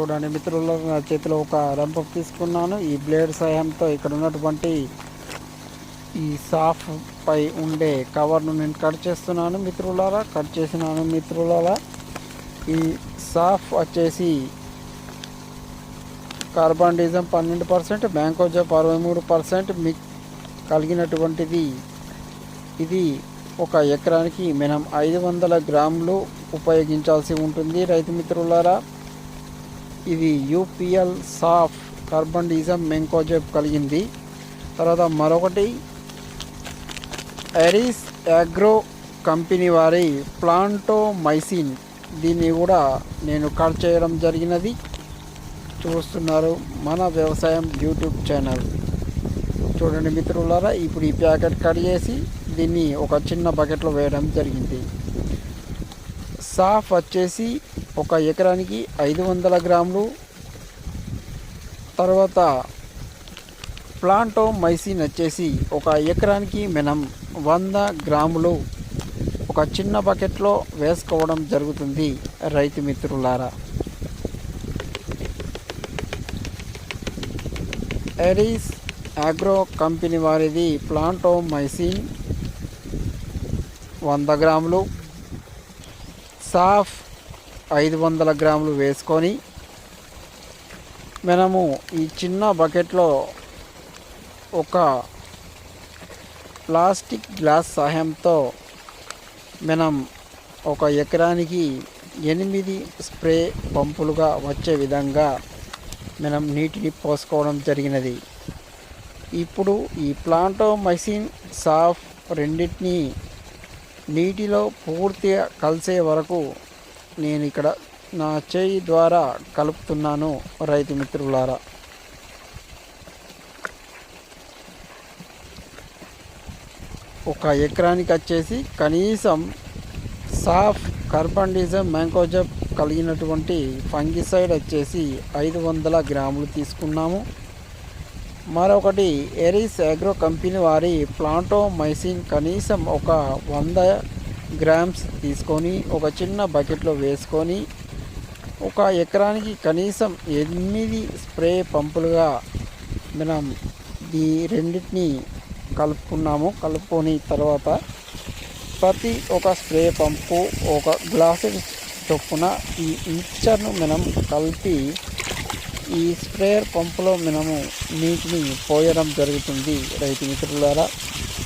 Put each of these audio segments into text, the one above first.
చూడండి మిత్రులు నా చేతిలో ఒక రంప తీసుకున్నాను. ఈ బ్లేడ్ సహాయంతో ఇక్కడ ఉన్నటువంటి ఈ సాఫ్ పై ఉండే కవర్ను నేను కట్ చేస్తున్నాను మిత్రులారా కట్ చేసినాను మిత్రులారా. ఈ సాఫ్ వచ్చేసి కార్బన్ డీజం పన్నెండు పర్సెంట్ బ్యాంకోజాప్ అరవై మూడు పర్సెంట్. మీ కలిగినటువంటిది ఇది ఒక ఎకరానికి మనం ఐదు వందల గ్రాములు ఉపయోగించాల్సి ఉంటుంది రైతు మిత్రులారా. ఇది యూపీఎల్ సాఫ్ కార్బన్ డీజం మెంకోజెబ్ కలిగింది. తర్వాత మరొకటి ఎరీస్ అగ్రో కంపెనీ వారి ప్లాంటో మైసిన్ దీన్ని కూడా నేను కట్ చేయడం జరిగినది. చూస్తున్నారు మన వ్యవసాయం యూట్యూబ్ ఛానల్. చూడండి మిత్రులారా ఇప్పుడు ఈ ప్యాకెట్ కట్ చేసి దీన్ని ఒక చిన్న బకెట్లో వేయడం జరిగింది. సాఫ్ వచ్చేసి ఒక ఎకరానికి ఐదు వందల గ్రాములు. తర్వాత ప్లాంటో మైసిన్ వచ్చేసి ఒక ఎకరానికి మనం వంద గ్రాములు. ఒక చిన్న బకెట్లో వేసుకోవడం జరుగుతుంది రైతు మిత్రులారా. ఎరీస్ అగ్రో కంపెనీ వారిది ప్లాంటో మైసిన్ వంద గ్రాములు. సాఫ్ ఐదు వందల గ్రాములు వేసుకొని మనము ఈ చిన్న బకెట్లో ఒక ప్లాస్టిక్ గ్లాస్ సహాయంతో మనం ఒక ఎకరానికి ఎనిమిది స్ప్రే పంపులుగా వచ్చే విధంగా మనం నీటిని పోసుకోవడం జరిగినది. ఇప్పుడు ఈ ప్లాంటో మెషిన్ సాఫ్ రెండింటిని నీటిలో పూర్తిగా కలిసే వరకు నేను ఇక్కడ నా చేయి ద్వారా కలుపుతున్నాను రైతు మిత్రులారా. ఒక ఎకరానికి వచ్చేసి కనీసం సాఫ్ కార్బండిజం మ్యాంకోజబ్ కలిగినటువంటి ఫంగిసైడ్ వచ్చేసి ఐదు వందల గ్రాములు తీసుకున్నాము. మరొకటి ఎరిస్ అగ్రో కంపెనీ వారి ప్లాంటో మైసిన్ కనీసం ఒక వంద గ్రామ్స్ తీసుకొని ఒక చిన్న బకెట్లో వేసుకొని ఒక ఎకరానికి కనీసం ఎనిమిది స్ప్రే పంపులుగా మనం ఈ రెండింటిని కలుపుకున్నాము. కలుపుకొని తర్వాత ప్రతి ఒక స్ప్రే పంపు ఒక గ్లాసు చొప్పున ఈ మిక్చర్ను మనం కలిపి ఈ స్ప్రేయర్ పంపులో మనము నీటిని పోయడం జరుగుతుంది. రైతు మిత్రులారా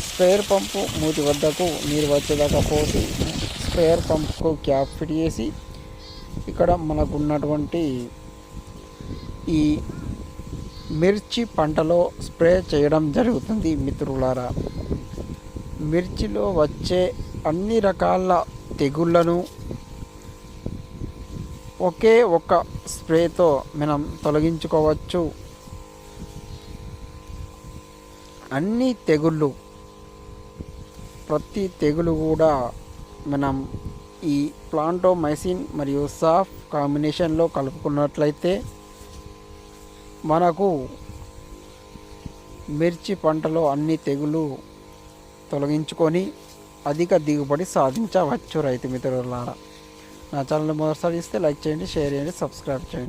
స్ప్రేయర్ పంపు మూతి వద్దకు నీరు వచ్చేదాకా పోసి స్ప్రేయర్ పంపుకు క్యాప్ ఫిట్ చేసి ఇక్కడ మనకు ఉన్నటువంటి ఈ మిర్చి పంటలో స్ప్రే చేయడం జరుగుతుంది మిత్రులారా. మిర్చిలో వచ్చే అన్ని రకాల తెగుళ్ళను ఒకే ఒక స్ప్రేతో మనం తొలగించుకోవచ్చు. అన్ని తెగుళ్ళు ప్రతి తెగులు కూడా మనం ఈ ప్లాంటోమైసిన్ మరియు సాఫ్ కాంబినేషన్లో కలుపుకున్నట్లయితే మనకు మిర్చి పంటలో అన్ని తెగులు తొలగించుకొని అధిక దిగుబడి సాధించవచ్చు రైతు మిత్రులారా. నా ఛానల్ మొదటిసారి ఇస్తే లైక్ చేయండి షేర్ చేయండి సబ్స్క్రైబ్ చేయండి.